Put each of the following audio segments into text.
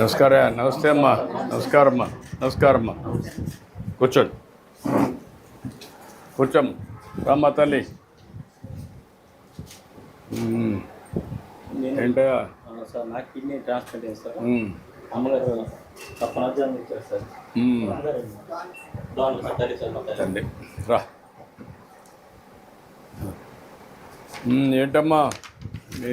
నమస్కార నమస్తే అమ్మా. నమస్కారం అమ్మా నమస్కారం అమ్మా కూర్చోండి. కూర్చోమ్మ. రామ్మా తల్లి. అవును సార్ నాకు కిడ్నీ ట్రాన్స్ప్లాంట్. అమ్మగారు తప్పనర్థం ఇచ్చారు సార్. మా రా. మ్మ్, ఏంటమ్మా? నీ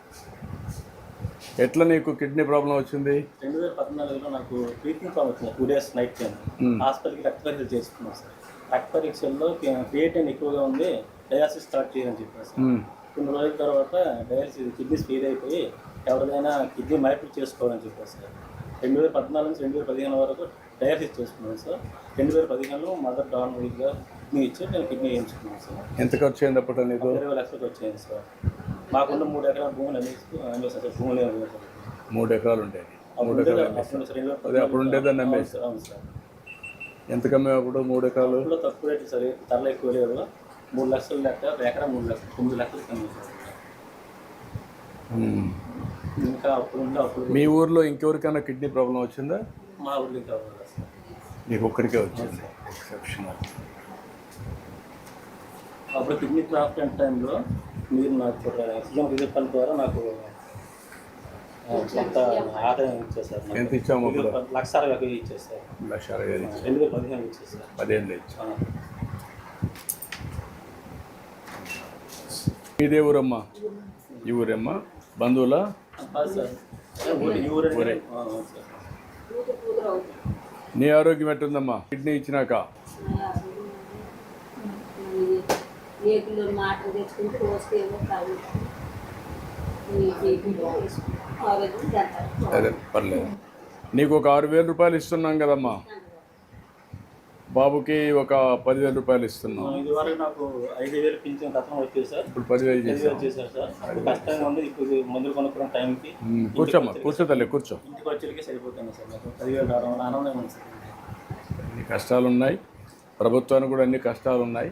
ఎట్లా నీకు కిడ్నీ ప్రాబ్లం వచ్చింది? రెండు వేల పద్నాలుగులో నాకు ట్రీట్మెంట్ ప్రాబ్లం వచ్చింది టూ డేస్ నైట్ టైం. హాస్పిటల్కి రక్త పరీక్షలు చేసుకున్నాం సార్. రక్త పరీక్షల్లో క్రియేటిన్ ఎక్కువగా ఉంది డయాలసిస్ స్టార్ట్ చేయని చెప్పారు సార్. కొన్ని రోజుల తర్వాత డయాలసిస్ కిడ్నీస్ ఫెయిల్ అయిపోయి ఎవరిదైనా కిడ్నీ మార్పిడి చేసుకోవాలని చెప్పారు సార్. రెండు వేల పద్నాలుగు నుంచి రెండు వేల పదిహేను వరకు డయాలసిస్ చేసుకున్నాను సార్. రెండు వేల పదిహేనులో మదర్ డాన్ వీక్గా కిడ్నీ ఇచ్చి నేను కిడ్నీ వేయించుకున్నాను సార్. ఎంత ఖర్చు అయింది నీకు? ఇరవై లక్షలకు వచ్చాయి సార్. మాకున్న మూడు ఎకరాల భూములు సార్ భూములు. మూడు ఎకరాలు ఉండేది మూడు ఎకరాలు అప్పుడు అదే ఉండేదాన్ని అమ్మేసి ఎంత కమ్మే అప్పుడు మూడు ఎకరాలు? తక్కువ రేటు సార్ ధరలు ఎక్కువ లేదు మూడు లక్షలు లెక్క ఎకరా మూడు లక్షలు తొమ్మిది లక్షలు కమ్మి. ఇంకా అప్పుడు అప్పుడు మీ ఊర్లో ఇంకెవరికైనా కిడ్నీ ప్రాబ్లం వచ్చిందా? మా ఊళ్ళో ఇంకా నీకు ఒక్కడికే వచ్చింది. ఎక్సెప్షనల్. అప్పుడు కిడ్నీ ట్రాన్స్ప్లాంట్ టైంలో మీరు నాకు సీఎం రిలీఫ్ ఫండ్ ద్వారా నాకు కొంత ఆదాయం ఇచ్చేసారు. ఎంత ఇచ్చాము లక్ష అరవై వేలు ఇచ్చేసారు లక్ష అరవై. రెండు వేల పదిహేను ఇచ్చేసారు పదిహేను ఇచ్చాం ఆ, మీదే ఊరమ్మా ఈ ఊరమ్మా? బంధువుల? ఊరి నీ ఆరోగ్యం ఎట్టుందమ్మా? కిడ్నీ ఇచ్చినాక. ఏకులు మాటలు తెచ్చుకుంటే రోజుకి ఏమో కాదు అదే పర్లేదు. నీకు ఒక ఆరు వేల రూపాయలు ఇస్తున్నాం కదమ్మా. బాబుకి ఒక పదివేల రూపాయలు ఇస్తున్నాం. ఇది వరకు నాకు ఐదు వేలు పింఛన్ గతం వచ్చేది సార్. ఇప్పుడు పదివేలు చేశారు సార్. అప్పుడు కష్టంగా ఉంది. ఇప్పుడు మందులు కొనుక్కున్న టైంకి మ్మ్. కూర్చోమ్మా కూర్చో తల్లి కూర్చో. ఇంటికి వచ్చేకి సరిపోతుంది సార్ నాకు. పదివేలు రావడం వల్ల ఆనందంగా ఉంది సార్. అన్ని కష్టాలు ఉన్నాయి ప్రభుత్వానికి కూడా అన్ని కష్టాలు ఉన్నాయి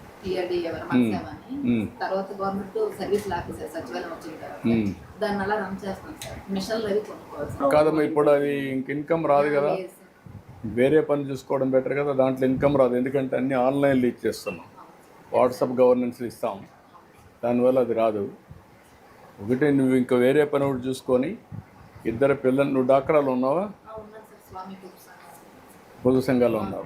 టీఆర్డీ ఎవరు తర్వాత గవర్నమెంట్ సర్వీస్ ఆఫీసర్ సచివాలయం వచ్చిన తర్వాత ఉమ్. దాన్ని అలా రన్ చేస్తాం సార్. మిషన్లు అవి కొనుక్కోవాలి కాదమ్మా ఇప్పుడు అది ఇంక ఇన్కమ్ రాదు కదా. వేరే పని చూసుకోవడం బెటర్ కదా దాంట్లో ఇన్కమ్ రాదు. ఎందుకంటే అన్ని ఆన్లైన్లో ఇచ్చేస్తున్నాం వాట్సాప్ గవర్నెన్స్ ఇస్తాం. దానివల్ల అది రాదు. ఒకటి నువ్వు ఇంకా వేరే పని ఒకటి చూసుకొని ఇద్దరు పిల్లలు నువ్వు డాక్రాలు ఉన్నావా? పొదుపు సంఘాల్లో ఉన్నావు.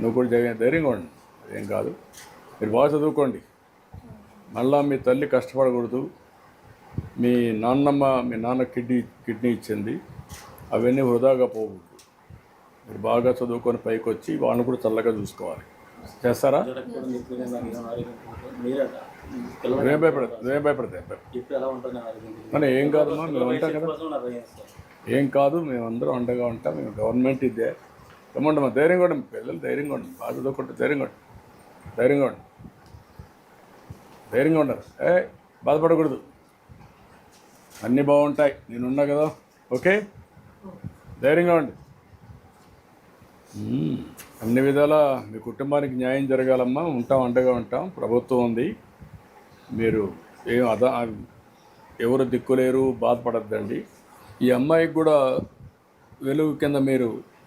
నువ్వు కూడా ధైర్యం- ధైర్యంగా ఉండు. ఏం కాదు. మీరు బాగా చదువుకోండి. మళ్ళా మీ తల్లి కష్టపడకూడదు. మీ నాన్నమ్మ మీ నాన్న కిడ్నీ కిడ్నీ ఇచ్చింది. అవన్నీ వృధాగా పోకూడదు. మీరు బాగా చదువుకొని పైకి వచ్చి వాళ్ళని కూడా చల్లగా చూసుకోవాలి. చేస్తారా? జ్వరం కూడా నువ్వేం భయపడదు నువ్వేం భయపడతాయి ఎలా మన ఏం కాదమ్మా? మేము ఉంటాం కదా. ఏం కాదు మేమందరం అండగా ఉంటాం. మేము గవర్నమెంట్ ఇదే. ఏమంటే మా ధైర్యంగా ఉండండి పిల్లలు ధైర్యంగా ఉండండి బాధ చదువుకుంటే ధైర్యంగా ఉండండి ధైర్యంగా ఉండండి. ధైర్యంగా ఉండరు ఏ బాధపడకూడదు. అన్నీ బాగుంటాయి నేనున్నా కదా ఓకే? ధైర్యంగా ఉండి అన్ని విధాలా మీ కుటుంబానికి న్యాయం జరగాలమ్మా ఉంటాం అండగా ఉంటాం ప్రభుత్వం ఉంది. మీరు ఏం అదా ఎవరు దిక్కులేరు బాధపడద్దండి. ఈ అమ్మాయికి కూడా వెలుగు కింద మీరు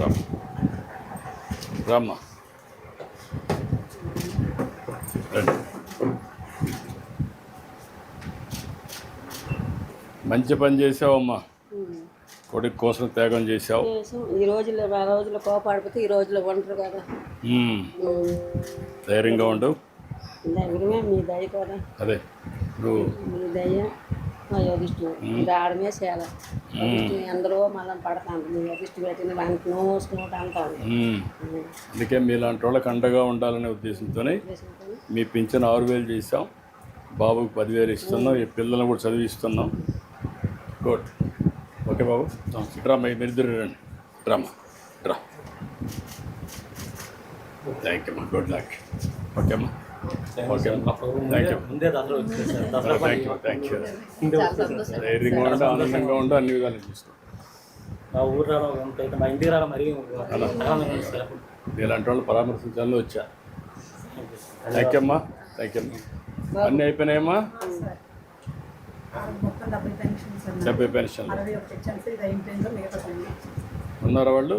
రామ్. రామ్మా మంచి పని చేసావమ్మా. కొడుకు కోసం త్యాగం చేసావు చేసాం. ఈ రోజుల్లో ఆ రోజుల్లో కోపాడిపోతే ఈ రోజుల్లో ఒంటరి కదా. ధైర్యంగా ఉండు. దగ్గరమే మీ దయ కూడా. అదే. నువ్వు మీ దయ. యోగిష్టు ఆడమే చేయాలి. ఎందరో మళ్ళీ పడతాను మీ యోగిష్టు పెట్టింది వానికి నోసుకుంటూ అంటాను. అందుకే మీలాంటి వాళ్ళకి అండగా ఉండాలనే ఉద్దేశంతోనే మీ పింఛన్ ఆరు వేలు చేసాం బాబుకి పదివేలు ఇస్తున్నాం. ఈ పిల్లల్ని కూడా చదివిస్తున్నాం. గుడ్ ఓకే బాబు. డ్రామా మీరు ఇద్దరు రండి. డ్రామా. డ్రా. థ్యాంక్ యూ అమ్మా గుడ్ లక్ ఓకే అమ్మా. ముందే దసరా ఆనందంగా ఉండి అన్ని విధాలు చూసుకో మా ఊరు రావడం ఎంత అయితే మా ఇంటికి రావడం మరీ ఇలాంటి వాళ్ళు పరామర్శించాలని వచ్చా. థ్యాంక్ యూ అమ్మా. థ్యాంక్ యూ అమ్మా అన్నీ అయిపోయినాయమ్మా? డెబ్బై పెన్షన్ ఉన్నారా వాళ్ళు?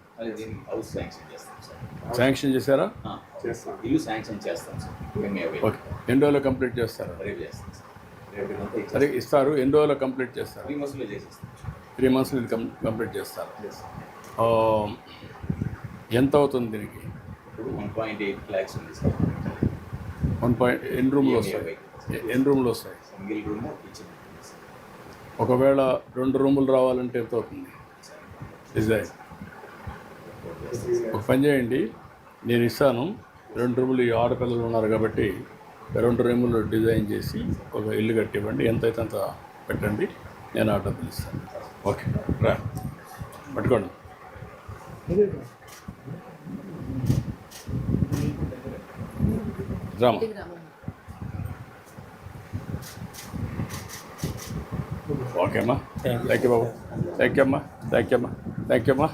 అది దీనికి హౌస్ శాంక్షన్ చేస్తాం సార్. శాంక్షన్ చేశారా? ఆ, చేస్తాం ఇల్లు శాంక్షన్ చేస్తాం సార్. ఓకే. ఎన్ని రోజులు కంప్లీట్ చేస్తారు? రేపు చేస్తాం సార్. అదే ఇస్తారు. ఎన్ని రోజులు కంప్లీట్ చేస్తారు? త్రీ మంత్స్లో చేసేస్తాం త్రీ మంత్స్ ఇది కం కంప్లీట్ చేస్తారు. ఆ, ఎంత అవుతుంది దీనికి? ఇప్పుడు వన్ పాయింట్ ఎయిట్ ల్యాక్స్ ఉంది సార్. వన్ పాయింట్ ఎన్ని రూమ్లు వస్తాయి? ఎన్ని రూమ్లు వస్తాయి? సింగిల్ రూమ్ కిచెన్ ఒకవేళ రెండు రూములు రావాలంటే ఎంత అవుతుంది? డిజైన్. ఒక పని చేయండి. నేను ఇస్తాను. రెండు రూములు ఈ ఆడపిల్లలు ఉన్నారు కాబట్టి రెండు రూములు డిజైన్ చేసి ఒక ఇల్లు కట్టివ్వండి. ఎంత అయితే అంత పెట్టండి. నేను ఆర్డర్ పిలుస్తాను ఓకే. రా. పట్టుకోండి. రామా. ఓకే అమ్మా. థ్యాంక్ యూ బాబు. థ్యాంక్ యూ అమ్మా. థ్యాంక్ యూ అమ్మా. థ్యాంక్ యూ అమ్మా.